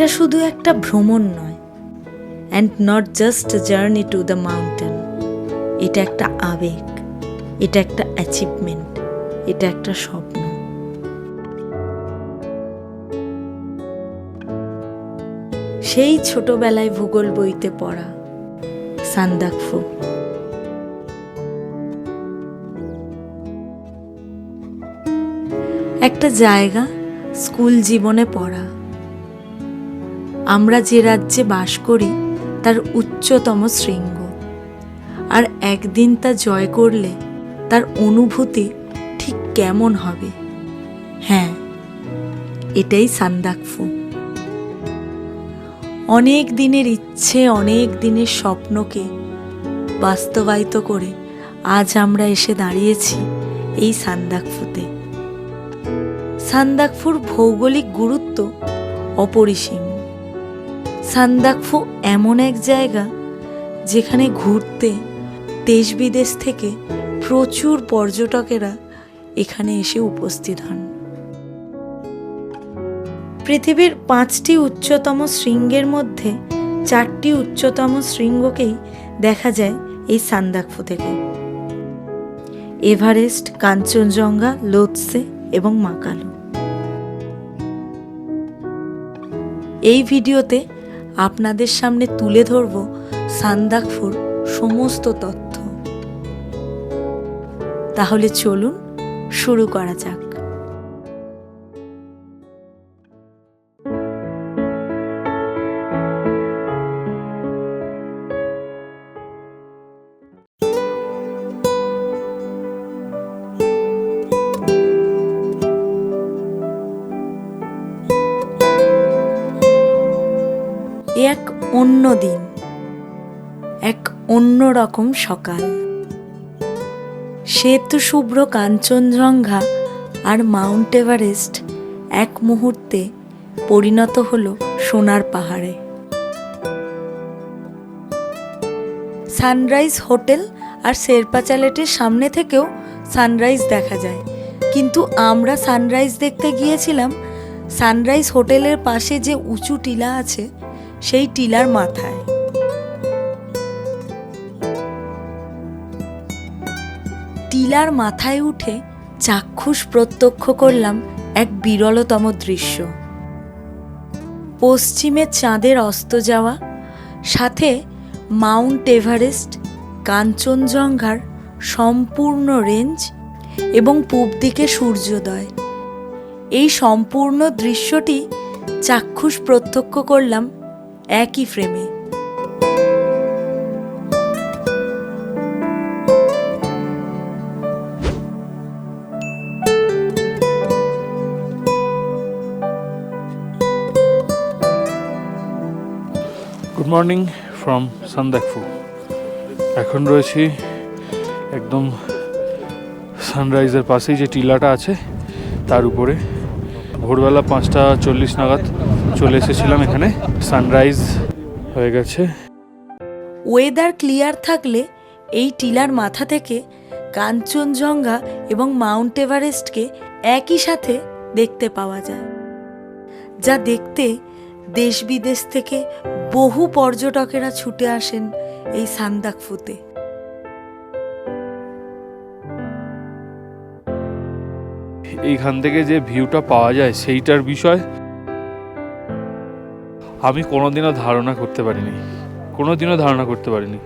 এটা শুধু একটা ভ্রমণ নয় and not just journey to the mountain এটা একটা আবেগ, এটা একটা অ্যাচিভমেন্ট এটা একটা স্বপ্ন। সেই ছোটবেলায় ভূগোল বইতে পড়া সান্দাকফু। একটা জায়গা স্কুল জীবনে পড়া। আমরা যে রাজ্যে বাস করি, তার উচ্চতম শৃঙ্গ। আর একদিন তা জয় করলে, তার অনুভূতি ঠিক কেমন হবে? হ্যাঁ এটাই সান্দাকফু। অনেক দিনের ইচ্ছে, অনেক দিনের স্বপ্নকে বাস্তবায়িত করে আজ আমরা এসে দাঁড়িয়েছি এই সান্দাকফুতে। সান্দাকফুর ভৌগোলিক গুরুত্ব অপরিসীম। সান্দাকফু এমন এক জায়গা যেখানে ঘুরতে দেশ বিদেশ থেকে প্রচুর পর্যটকেরা এখানে এসে উপস্থিত হন। পৃথিবীর পাঁচটি উচ্চতম শৃঙ্গের মধ্যে চারটি উচ্চতম শৃঙ্গকেই দেখা যায় এই সান্দাকফু থেকে। এভারেস্ট, কাঞ্চনজঙ্ঘা, লোৎসে এবং মাকালু। এই ভিডিওতে আপনাদের সামনে তুলে ধরব সান্দাকফুর সমস্ত তথ্য। তাহলে চলুন শুরু করা যাক। এ এক অন্য দিন, এক অন্য রকম সকাল। শ্বেত শুভ্র কাঞ্চনজঙ্ঘা আর মাউন্ট এভারেস্ট এক মুহূর্তে পরিণত হলো সোনার পাহাড়ে। সানরাইজ হোটেল আর শেরপা চ্যালেটের সামনে থেকেও সানরাইজ দেখা যায়। কিন্তু আমরা সানরাইজ দেখতে গিয়েছিলাম, সানরাইজ হোটেলের পাশে যে উঁচু টিলা আছে সেই টিলার মাথায়। টিলার মাথায় উঠে চাক্ষুষ প্রত্যক্ষ করলাম এক বিরলতম দৃশ্য। পশ্চিমে চাঁদের অস্ত যাওয়া, সাথে মাউন্ট এভারেস্ট, কাঞ্চনজঙ্ঘার সম্পূর্ণ রেঞ্জ এবং পূব দিকে সূর্যোদয়। এই সম্পূর্ণ দৃশ্যটি চাক্ষুষ প্রত্যক্ষ করলাম একই ফ্রেমে। গুড মর্নিং ফ্রম সান্দাকফু এখন রয়েছি একদম সানরাইজের পাশেই যে টিলাটা আছে, তার উপরে। ভোরবেলা পাঁচটা চল্লিশ নাগাদ চলে এসেছিলাম এখানে। সানরাইজ হয়ে গেছে। ওয়েদার ক্লিয়ার থাকলে এই টিলার মাথা থেকে কাঞ্চনজঙ্ঘা এবং মাউন্ট এভারেস্টকে একই সাথে দেখতে পাওয়া যায় যা দেখতে দেশ বিদেশ থেকে বহু পর্যটকেরা ছুটে আসেন এই সান্দাকফুতে এইখান থেকে যে ভিউটা পাওয়া যায় সেইটার বিষয় আমি কোনোদিনও ধারণা করতে পারিনি। কোনোদিনও ধারণা করতে পারিনি।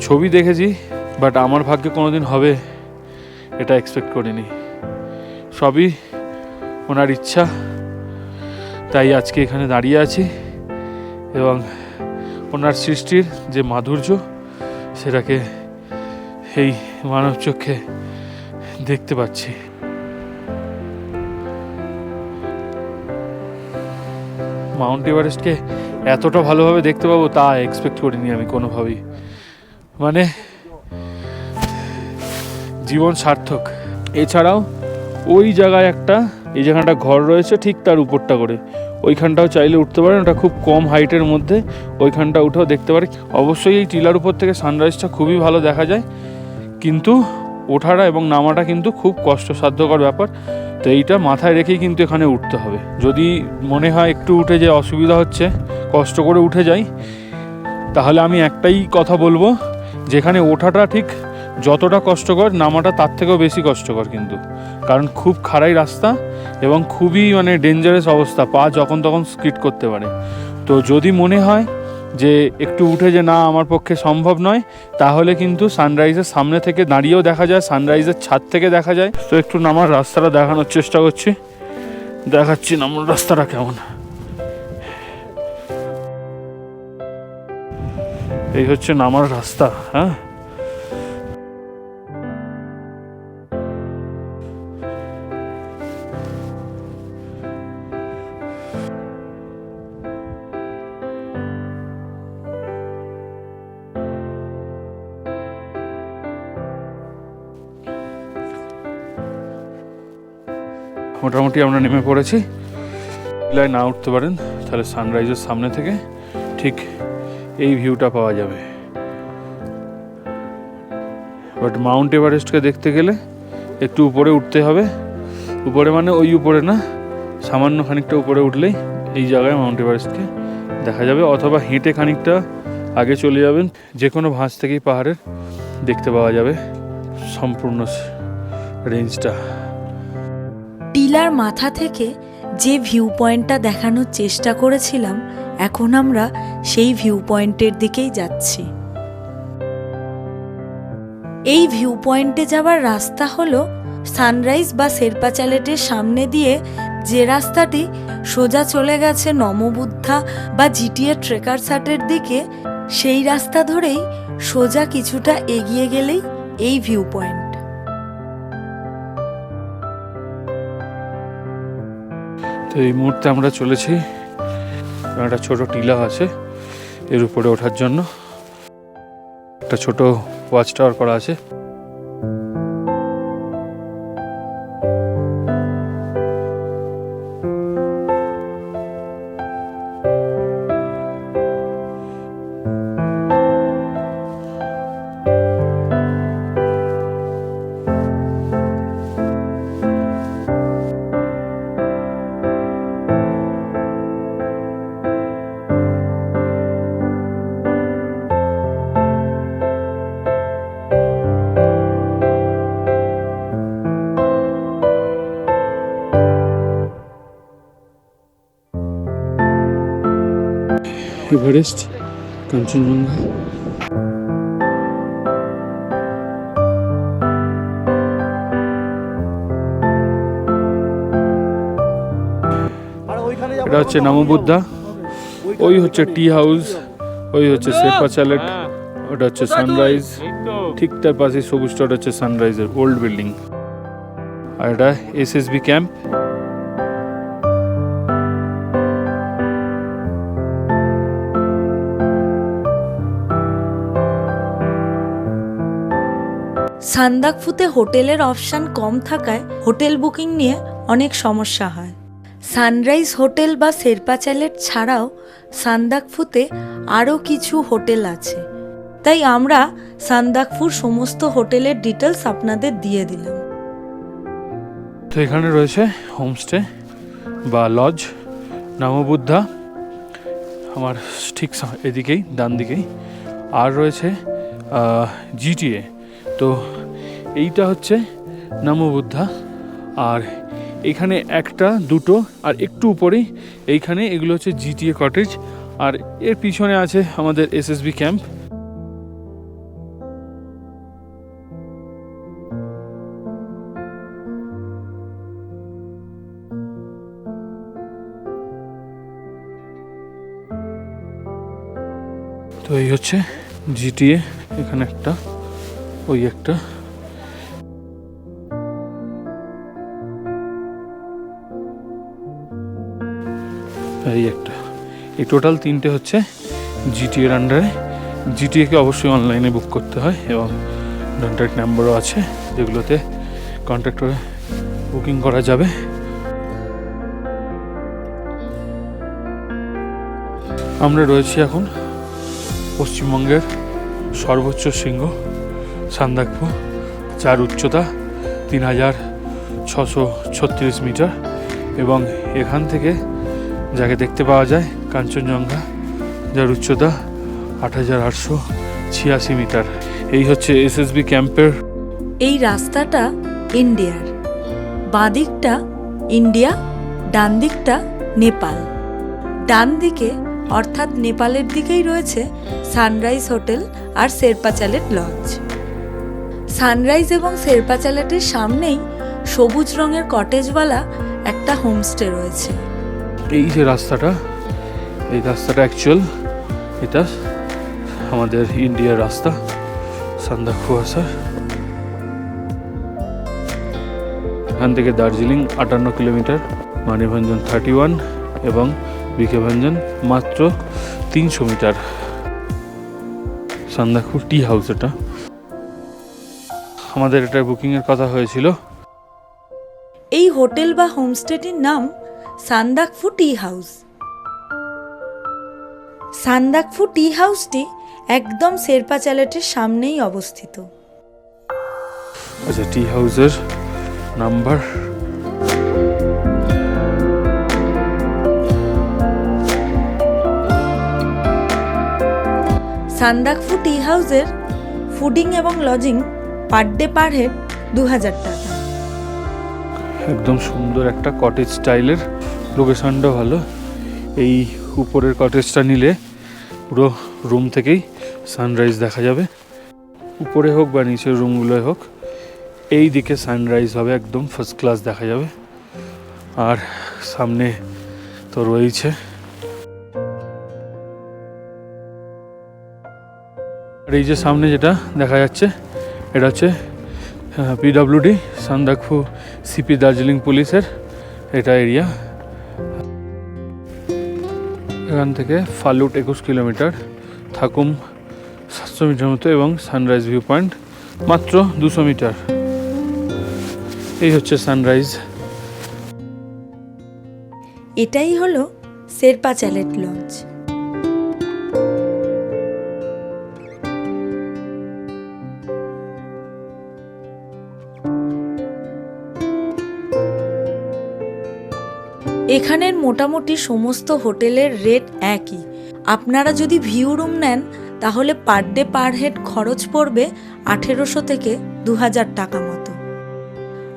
ছবি দেখেছি বাট আমার ভাগ্যে কোনোদিন হবে এটা এক্সপেক্ট করিনি। সবই ওনার ইচ্ছা। তাই আজকে এখানে দাঁড়িয়ে আছি এবং ওনার সৃষ্টির যে মাধুর্য, সেটাকে এই মানব চোখে দেখতে পাচ্ছি। মাউন্ট এভারেস্টকে এতটা ভালোভাবে দেখতে পাবো, তা এক্সপেক্ট করিনি আমি কোনোভাবেই। মানে জীবন সার্থক। এছাড়াও, ওই জায়গায় একটা, এই জায়গাটা ঘর রয়েছে, ঠিক তার উপরটা করে। ওইখানটাও চাইলে উঠতে পারেন, ওটা খুব কম হাইটের মধ্যে। ওইখানটা উঠেও দেখতে পারে অবশ্যই এই টিলার উপর থেকে সানরাইজটা খুবই ভালো দেখা যায়। কিন্তু ওঠাটা এবং নামাটা কিন্তু খুব কষ্টসাধ্যকর ব্যাপার। তো এইটা মাথায় রেখেই কিন্তু এখানে উঠতে হবে। যদি মনে হয় একটু উঠে যে অসুবিধা হচ্ছে, কষ্ট করে উঠে যাই, তাহলে আমি একটাই কথা বলব, যেখানে ওঠাটা ঠিক যতটা কষ্টকর, নামাটা তার থেকেও বেশি কষ্টকর কিন্তু। কারণ খুব খাড়াই রাস্তা এবং খুবই মানে ডেঞ্জারাস অবস্থা, পা যখন তখন স্কিট করতে পারে। তো যদি মনে হয় যে একটু উঠে যে না, আমার পক্ষে সম্ভব নয়, তাহলে কিন্তু সানরাইজের সামনে থেকে দাঁড়িয়েও দেখা যায় সানরাইজের ছাদ থেকে দেখা যায়। তো একটু নামার রাস্তাটা দেখানোর চেষ্টা করছি। দেখাচ্ছি নামার রাস্তাটা কেমন। এই হচ্ছে নামার রাস্তা হ্যাঁ? মোটামুটি আমরা নেমে পড়েছি। টিলায় না উঠতে পারেন, তাহলে সানরাইজের সামনে থেকে ঠিক এই ভিউটা পাওয়া যাবে। বাট মাউন্ট এভারেস্টকে দেখতে গেলে একটু উপরে উঠতে হবে। উপরে মানে ওই উপরে না, সামান্য খানিকটা উপরে উঠলেই এই জায়গায় মাউন্ট এভারেস্টকে দেখা যাবে, অথবা হেঁটে খানিকটা আগে চলে যাবেন যে কোনো ভাঁজ থেকেই পাহাড়ের দেখতে পাওয়া যাবে। সম্পূর্ণ রেঞ্জটা টিলার মাথা থেকে যে ভিউ পয়েন্টটা দেখানোর চেষ্টা করেছিলাম, এখন আমরা সেই ভিউ পয়েন্টের দিকেই যাচ্ছি। এই ভিউ পয়েন্টে যাওয়ার রাস্তা হলো সানরাইজ বা শেরপা চ্যালেটের সামনে দিয়ে যে রাস্তাটি সোজা চলে গেছে নমবুদ্ধা বা জিটিএ ট্রেকার সাটের দিকে, সেই রাস্তা ধরেই সোজা কিছুটা এগিয়ে গেলেই এই ভিউ পয়েন্ট তো এই মুহূর্তে আমরা চলেছি। একটা ছোট টিলা আছে এর উপরে ওঠার জন্য। একটা ছোট ওয়াচ টাওয়ার করা আছে। এভারেস্ট কাঞ্চনজঙ্ঘা এটা হচ্ছে নমবুদ্ধা। ওই হচ্ছে টি হাউস, ওই হচ্ছে সেফা চ্যালেট ওটা হচ্ছে সানরাইজ। ঠিক তার পাশে সবুজটা ওটা হচ্ছে সানরাইজের ওল্ড বিল্ডিং। আর এটা এসএসবি ক্যাম্প। সান্দাকফুতে হোটেলের অপশান কম থাকায় হোটেল বুকিং নিয়ে অনেক সমস্যা হয়। সানরাইজ হোটেল বা শেরপা চ্যালেট ছাড়াও সান্দাকফুতে আরও কিছু হোটেল আছে। তাই আমরা সান্দাকফুর সমস্ত হোটেলের ডিটেলস আপনাদের দিয়ে দিলাম। তো এখানে রয়েছে হোমস্টে বা লজ নমবুদ্ধা আমার ঠিক এদিকেই, ডান দিকেই। আর রয়েছে জিটিএ। তো এইটা হচ্ছে নমবুদ্ধা আর এখানে একটা, দুটো, আর একটু উপরেই এইখানে এগুলো হচ্ছে জিটিএ কটেজ আর এর পিছনে আছে আমাদের এসএসবি ক্যাম্প তো এই হচ্ছে জিটিএ, এখানে একটা, ওই একটা। এই একটা। এই টোটাল তিনটে হচ্ছে জিটিএ এর আন্ডারে জিটিএকে অবশ্যই অনলাইনে বুক করতে হয় এবং কন্ট্যাক্ট নাম্বারও আছে, যেগুলোতে কন্ট্যাক্ট করে বুকিং করা যাবে। আমরা রয়েছি এখন পশ্চিমবঙ্গের সর্বোচ্চ শৃঙ্গ সান্দাকফু যার উচ্চতা তিন হাজার ছশো ছত্রিশ মিটার এবং এখান থেকে যাকে দেখতে পাওয়া যায় কাঞ্চনজঙ্ঘা, যার উচ্চতা আট হাজার আটশো ছিয়াশি মিটার। এই হচ্ছে এসএসবি ক্যাম্পের এই রাস্তাটা ইন্ডিয়ার। বাঁদিকটা ইন্ডিয়া ডান দিকটা নেপাল। ডান দিকে অর্থাৎ নেপালের দিকেই রয়েছে সানরাইজ হোটেল আর শেরপাচালেট লজ। সানরাইজ এবং শেরপাচালেটের সামনেই সবুজ রঙের কটেজওয়ালা একটা হোমস্টে রয়েছে। এই যে রাস্তাটা, এই রাস্তাটা অ্যাকচুয়াল এটা আমাদের ইন্ডিয়ার রাস্তা সান্দাকফু আসার এখান থেকে দার্জিলিং আটান্ন কিলোমিটার মানিভঞ্জন থার্টি ওয়ান এবং বিকেভঞ্জন মাত্র তিনশো মিটার। সান্দাকফু টি হাউস এটা। আমাদের এটা বুকিংয়ের কথা হয়েছিল। এই হোটেল বা হোমস্টেটির নাম Sandakphu tea house. Sandakphu tea হাউসটি একদম শেরপাচালেটের সামনেই অবস্থিত। আচ্ছা টি হাউসের নাম্বার? সান্দাকফু টি হাউসের ফুডিং এবং lodging per day per head দু হাজার টাকা। একদম সুন্দর একটা কটেজ স্টাইলের লোকেশনটা ভালো। এই উপরের কটেজটা নিলে পুরো রুম থেকেই সানরাইজ দেখা যাবে। উপরে হোক বা নিচের রুমগুলোয় হোক, এই দিকে সানরাইজ হবে, একদম ফার্স্ট ক্লাস দেখা যাবে। আর সামনে তো রয়েছে। আর এই যে সামনে যেটা দেখা যাচ্ছে, এটা হচ্ছে পিডাব্লিউডি সান্দাকফু সিপি দার্জিলিং পুলিশের এটা এরিয়া। এখান থেকে ফালুট একুশ কিলোমিটার, থাকুম সাতশো মিটার মতো এবং সানরাইজ ভিউ পয়েন্ট মাত্র দুশো মিটার। এই হচ্ছে সানরাইজ। এটাই হলো শেরপা চ্যালেট লজ এখানের মোটামুটি সমস্ত হোটেলের রেট একই। আপনারা যদি ভিউ রুম নেন, তাহলে পার ডে পার হেড খরচ পড়বে আঠেরোশো থেকে দু হাজার টাকা মতো।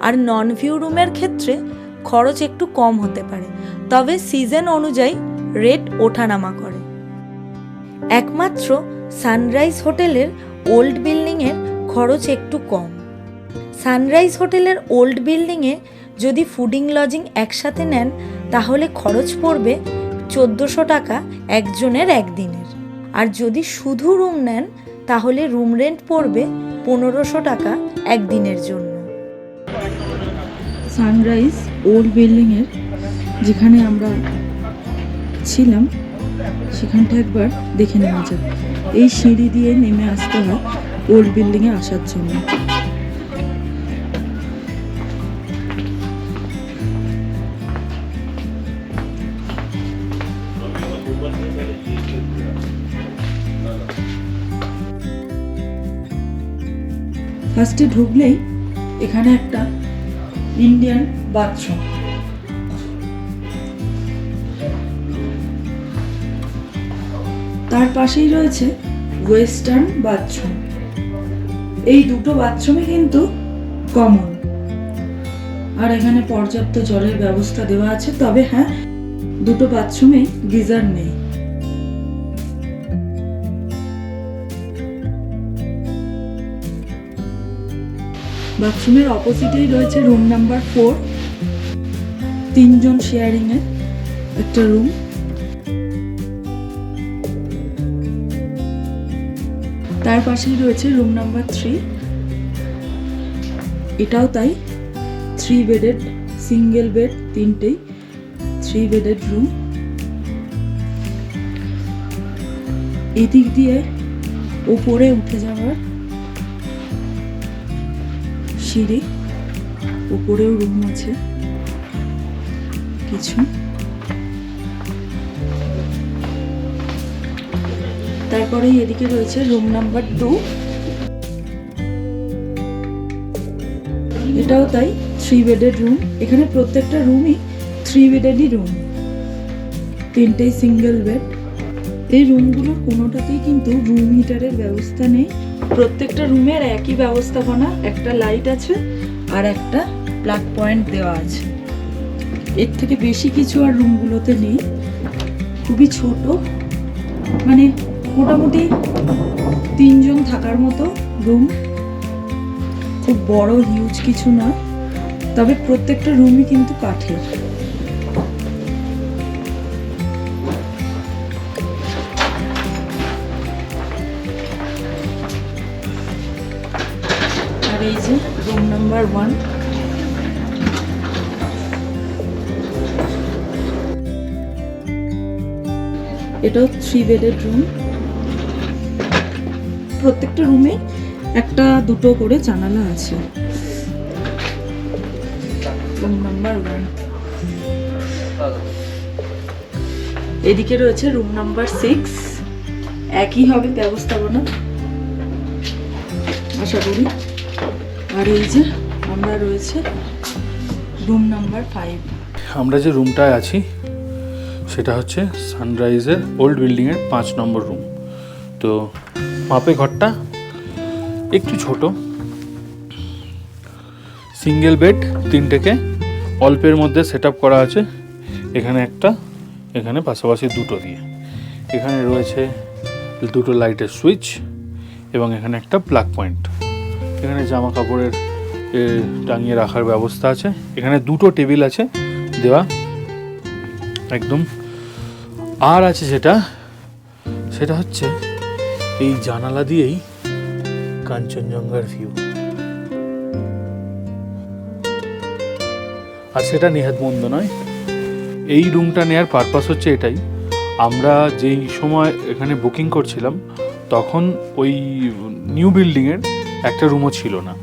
আর নন ভিউ রুমের ক্ষেত্রে খরচ একটু কম হতে পারে, তবে সিজন অনুযায়ী রেট ওঠানামা করে। একমাত্র সানরাইজ হোটেলের ওল্ড বিল্ডিংয়ের খরচ একটু কম। সানরাইজ হোটেলের ওল্ড বিল্ডিংয়ে যদি ফুডিং লজিং একসাথে নেন তাহলে খরচ পড়বে চোদ্দোশো টাকা একজনের একদিনের। আর যদি শুধু রুম নেন, তাহলে রুম রেন্ট পড়বে পনেরোশো টাকা একদিনের জন্য। সানরাইজ ওল্ড বিল্ডিংয়ের যেখানে আমরা ছিলাম, সেখানটা একবার দেখে নেওয়া যাক। এই সিঁড়ি দিয়ে নেমে আসতে হয় ওল্ড বিল্ডিংয়ে আসার জন্য। ফার্স্টে ঢুকলেই এখানে একটা ইন্ডিয়ান বাথরুম তার পাশেই রয়েছে ওয়েস্টার্ন বাথরুম এই দুটো বাথরুমে কিন্তু কমন আর এখানে পর্যাপ্ত জলের ব্যবস্থা দেওয়া আছে, তবে হ্যাঁ দুটো বাথরুমে গিজার নেই। বাথরুমের অপোজিটেই রয়েছে রুম নাম্বার ফোর। তিনজন শেয়ারিং এর একটা রুম। তার পাশেই রয়েছে রুম নাম্বার থ্রি। এটাও তাই, থ্রি বেডেড, সিঙ্গেল বেড তিনটেই, থ্রি বেডেড রুম। এদিক দিয়ে ওপরে উঠে যাওয়ার সিঁড়ি, উপরেও রুম আছে। কিছু। তারপরে এদিকে রয়েছে রুম নাম্বার টু এটাও তাই থ্রি বেডের রুম এখানে প্রত্যেকটা রুমই থ্রি বেডেরই রুম তিনটেই সিঙ্গেল বেড এই রুমগুলোর কোনোটাতেই কিন্তু রুম হিটারের ব্যবস্থা নেই। প্রত্যেকটা রুমের একই ব্যবস্থাপনা, একটা লাইট আছে আর একটা প্লাগ পয়েন্ট দেওয়া আছে। এর থেকে বেশি কিছু আর রুমগুলোতে নেই। খুবই ছোট। মানে মোটামুটি তিনজন থাকার মতো রুম। খুব বড় হিউজ কিছু না তবে প্রত্যেকটা রুমই কিন্তু কাঠের। এই যে রুম নাম্বার ওয়ান এটাও থ্রি বেডের রুম প্রত্যেকটা রুমে একটা, দুটো করে জানালা আছে। রুম নাম্বার ওয়ান এদিকে রয়েছে রুম নাম্বার সিক্স একই হবে ব্যবস্থাপনা। আশা করি। আর এই যে আমরা রয়েছে রুম নাম্বার ফাইভ আমরা যে রুমটায় আছি, সেটা হচ্ছে সানরাইজের ওল্ড বিল্ডিংয়ের পাঁচ নম্বর রুম। তো মাপে ঘরটা একটু ছোট। সিঙ্গেল বেড, তিনটেকে। অল্পের মধ্যে সেট করা আছে। এখানে একটা, এখানে পাশাপাশি দুটো দিয়ে। এখানে রয়েছে দুটো লাইটের সুইচ এবং এখানে একটা প্লাগ পয়েন্ট। এখানে জামা কাপড়ের টাঙিয়ে রাখার ব্যবস্থা আছে। এখানে দুটো টেবিল আছে দেওয়া, একদম। আর আছে যেটা, সেটা হচ্ছে এই জানালা দিয়েই কাঞ্চনজঙ্ঘার ভিউ আর সেটা নেহাত মন্দ নয়। এই রুমটা নেওয়ার পারপাস হচ্ছে এটাই। আমরা যেই সময় এখানে বুকিং করছিলাম, তখন ওই নিউ বিল্ডিংয়ের একটা রুমও ছিল না।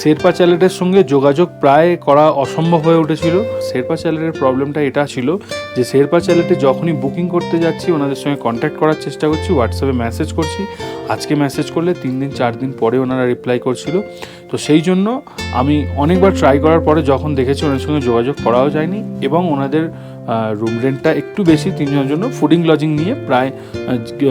শেরপা চ্যালেটের সঙ্গে যোগাযোগ প্রায় করা অসম্ভব হয়ে উঠেছিল। শেরপা চ্যালেটের প্রবলেমটা এটা ছিল যে, শেরপা চ্যালেটে যখনই বুকিং করতে যাচ্ছি, ওনাদের সঙ্গে কন্ট্যাক্ট করার চেষ্টা করছি হোয়াটসঅ্যাপে মেসেজ করছি। আজকে মেসেজ করলে তিন দিন, চার দিন পরে ওনারা রিপ্লাই করছিল। তো সেই জন্য আমি অনেকবার ট্রাই করার পরে যখন দেখেছি ওনাদের সঙ্গে যোগাযোগ করাও যায়নি এবং ওনাদের রুম রেন্টটা একটু বেশি, তিনজনের জন্য ফুডিং লজিং নিয়ে প্রায়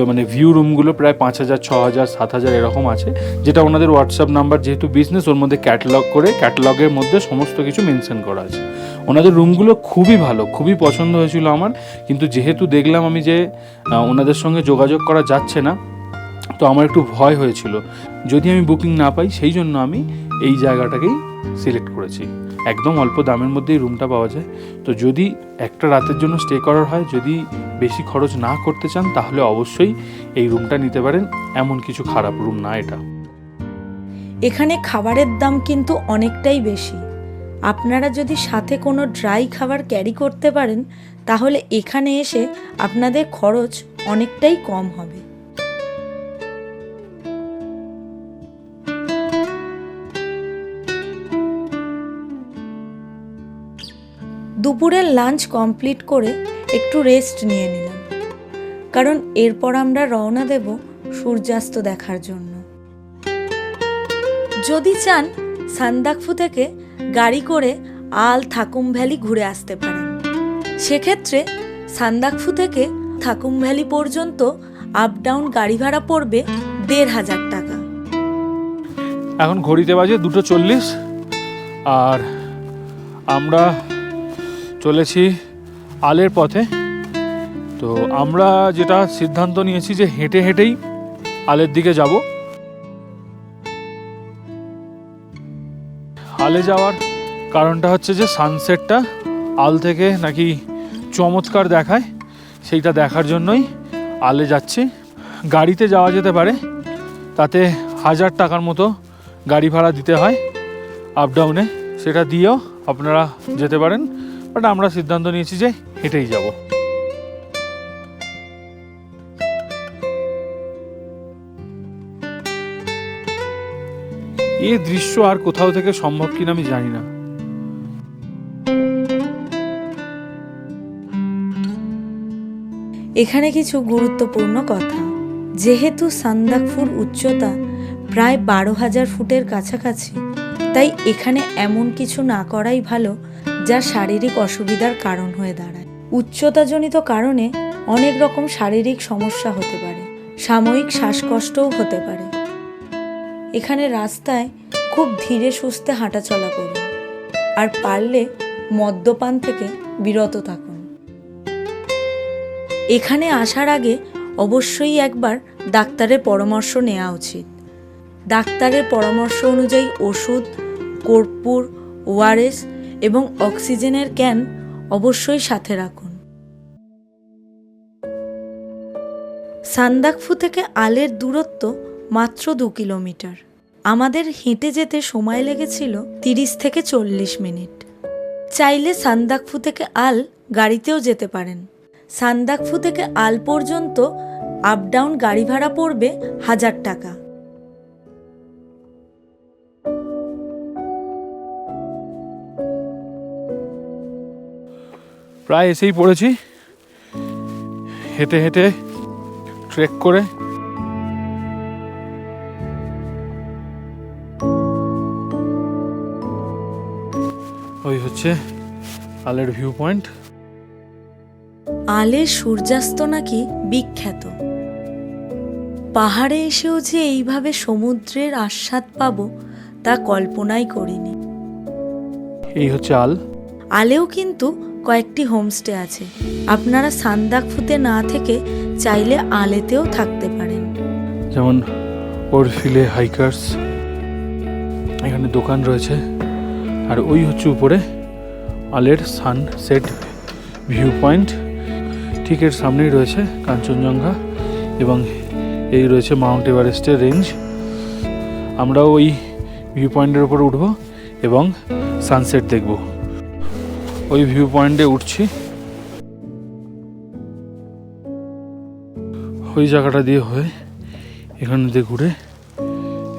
মানে ভিউ রুমগুলো প্রায় পাঁচ হাজার, ছ হাজার, সাত হাজার এরকম আছে, যেটা ওনাদের হোয়াটসঅ্যাপ নাম্বার যেহেতু বিজনেস ওর মধ্যে ক্যাটালগ করে ক্যাটালগের মধ্যে সমস্ত কিছু মেনশন করা আছে। ওনাদের রুমগুলো খুবই ভালো, খুবই পছন্দ হয়েছিল আমার, কিন্তু যেহেতু দেখলাম আমি যে ওনাদের সঙ্গে যোগাযোগ করা যাচ্ছে না, তো আমার একটু ভয় হয়েছিল। যদি আমি বুকিং না পাই, সেই জন্য আমি এই জায়গাটাকেই সিলেক্ট করেছি। একদম অল্প দামের মধ্যেই রুমটা পাওয়া যায়। তো যদি একটা রাতের জন্য স্টে করার হয়, যদি বেশি খরচ না করতে চান, তাহলে অবশ্যই এই রুমটা নিতে পারেন। এমন কিছু খারাপ রুম না এটা। এখানে খাবারের দাম কিন্তু অনেকটাই বেশি। আপনারা যদি সাথে কোনো ড্রাই খাবার ক্যারি করতে পারেন, তাহলে এখানে এসে আপনাদের খরচ অনেকটাই কম হবে। দুপুরের লাঞ্চ কমপ্লিট করে একটু রেস্ট নিয়ে নিলাম। কারণ এরপর আমরা রওনা দেব সূর্যাস্ত দেখার জন্য। যদি চান, সান্দাকফু থেকে গাড়ি করে আল থাকুম ভ্যালি ঘুরে আসতে পারেন। সেক্ষেত্রে সান্দাকফু থেকে থাকুম ভ্যালি পর্যন্ত আপ ডাউন গাড়ি ভাড়া পড়বে দেড় হাজার টাকা। এখন ঘড়িতে বাজে দুটো চল্লিশ। আর আমরা চলেছি আলের পথে। তো আমরা যেটা সিদ্ধান্ত নিয়েছি যে হেঁটে হেঁটেই আলের দিকে যাব। আলে যাওয়ার কারণটা হচ্ছে যে সানসেটটা আল থেকে নাকি চমৎকার দেখায়। সেইটা দেখার জন্যই আলে যাচ্ছি। গাড়িতে যাওয়া যেতে পারে, তাতে হাজার টাকার মতো গাড়ি ভাড়া দিতে হয়। আপ ডাউনে সেটা দিয়েও আপনারা যেতে পারেন। বাট আমরা সিদ্ধান্ত নিয়েছি যে হেঁটেই যাব। এ দৃশ্য আর কোথাও থেকে সম্ভব কিনা আমি জানি না। এখানে কিছু গুরুত্বপূর্ণ কথা। যেহেতু সান্দাকফুর উচ্চতা প্রায় বারো হাজার ফুটের কাছাকাছি, তাই এখানে এমন কিছু না করাই ভালো যা শারীরিক অসুবিধার কারণ হয়ে দাঁড়ায়। উচ্চতাজনিত কারণে অনেক রকম শারীরিক সমস্যা হতে পারে। সাময়িক শ্বাসকষ্টও হতে পারে। এখানে রাস্তায় খুব ধীরে সুস্থে হাঁটাচলা করুন আর পারলে মদ্যপান থেকে বিরত থাকুন। এখানে আসার আগে অবশ্যই একবার ডাক্তারের পরামর্শ নেওয়া উচিত। ডাক্তারের পরামর্শ অনুযায়ী ওষুধ, কর্পূর, ওআরএস এবং অক্সিজেনের ক্যান অবশ্যই সাথে রাখুন। সান্দাকফু থেকে আলের দূরত্ব মাত্র দু কিলোমিটার। আমাদের হেঁটে যেতে সময় লেগেছিল তিরিশ থেকে চল্লিশ মিনিট। চাইলে সান্দাকফু থেকে আল গাড়িতেও যেতে পারেন। সান্দাকফু থেকে আল পর্যন্ত আপ ডাউন গাড়ি ভাড়া পড়বে হাজার টাকা। প্রায় এসেই পড়েছি। হেঁটে হেঁটে ট্রেক করে। ওই হচ্ছে আলের ভিউ পয়েন্ট আলের সূর্যাস্ত নাকি বিখ্যাত। পাহাড়ে এসেও যে এইভাবে সমুদ্রের আস্বাদ পাব তা কল্পনাই করিনি। এই হচ্ছে আল। আলেও কিন্তু কয়েকটি হোমস্টে আছে। আপনারা সান্দাকফুতে না থেকে চাইলে আলেতেও থাকতে পারেন। যেমন ওরফিলে হাইকার্স, এখানে দোকান রয়েছে। আর ওই হচ্ছে উপরে আলের সানসেট ভিউ পয়েন্ট। ঠিক এর সামনেই রয়েছে কাঞ্চনজঙ্ঘা এবং এই রয়েছে মাউন্ট এভারেস্টের রেঞ্জ। আমরাও ওই ভিউ পয়েন্টের উপরে উঠব এবং সানসেট দেখব। ওই ভিউ পয়েন্টে উঠছি। ওই জায়গাটা দিয়ে হয়ে এখান দিয়ে ঘুরে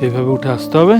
এইভাবে উঠে আসতে হবে।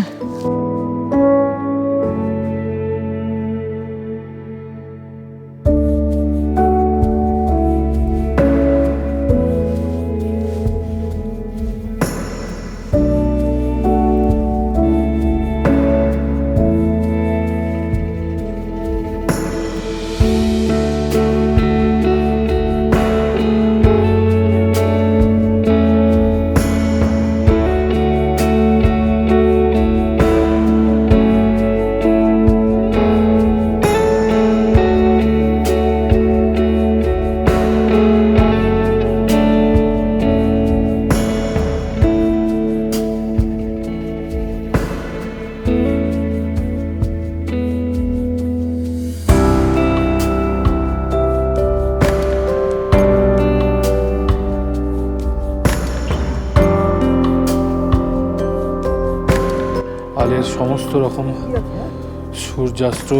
সূর্যাস্ত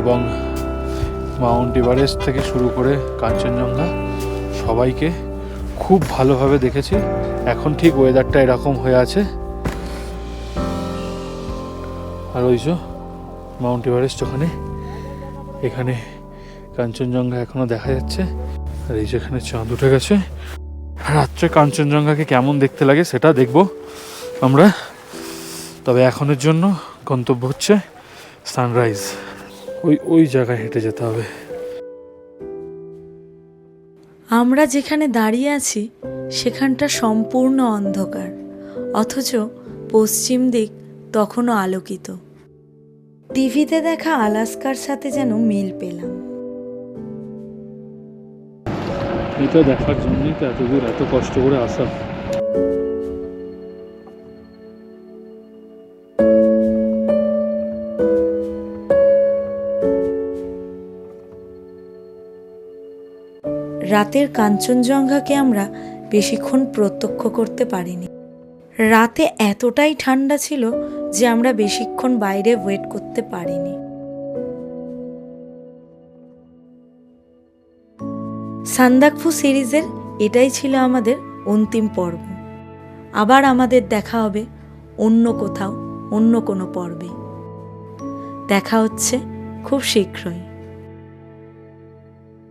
এবং মাউন্ট এভারেস্ট থেকে শুরু করে কাঞ্চনজঙ্ঘা সবাইকে খুব ভালোভাবে দেখেছি। এখন ঠিক ওয়েদারটা এরকম হয়ে আছে। আর ওই যে মাউন্ট এভারেস্ট ওখানে, এখানে কাঞ্চনজঙ্ঘা এখনও দেখা যাচ্ছে। আর এই যেখানে চাঁদ উঠে গেছে। রাত্রে কাঞ্চনজঙ্ঘাকে কেমন দেখতে লাগে সেটা দেখব আমরা। তবে এখনের জন্য গন্তব্য হচ্ছে সানরাইজ ওই ওই জায়গায় হেঁটে যেতে হবে। আমরা যেখানে দাঁড়িয়ে আছি সেখানটা সম্পূর্ণ অন্ধকার অথচ পশ্চিম দিক তখনও আলোকিত। টিভিতে দেখা আলাস্কার সাথে যেন মিল পেলাম। এটা দেখার জন্যই তো এতদূর এত কষ্ট করে আসা। রাতের কাঞ্চনজঙ্ঘাকে আমরা বেশিক্ষণ প্রত্যক্ষ করতে পারিনি। রাতে এতটাই ঠান্ডা ছিল যে আমরা বেশিক্ষণ বাইরে ওয়েট করতে পারিনি। সান্দাকফু সিরিজের এটাই ছিল আমাদের অন্তিম পর্ব। আবার আমাদের দেখা হবে অন্য কোথাও, অন্য কোনো পর্বে। দেখা হচ্ছে খুব শীঘ্রই।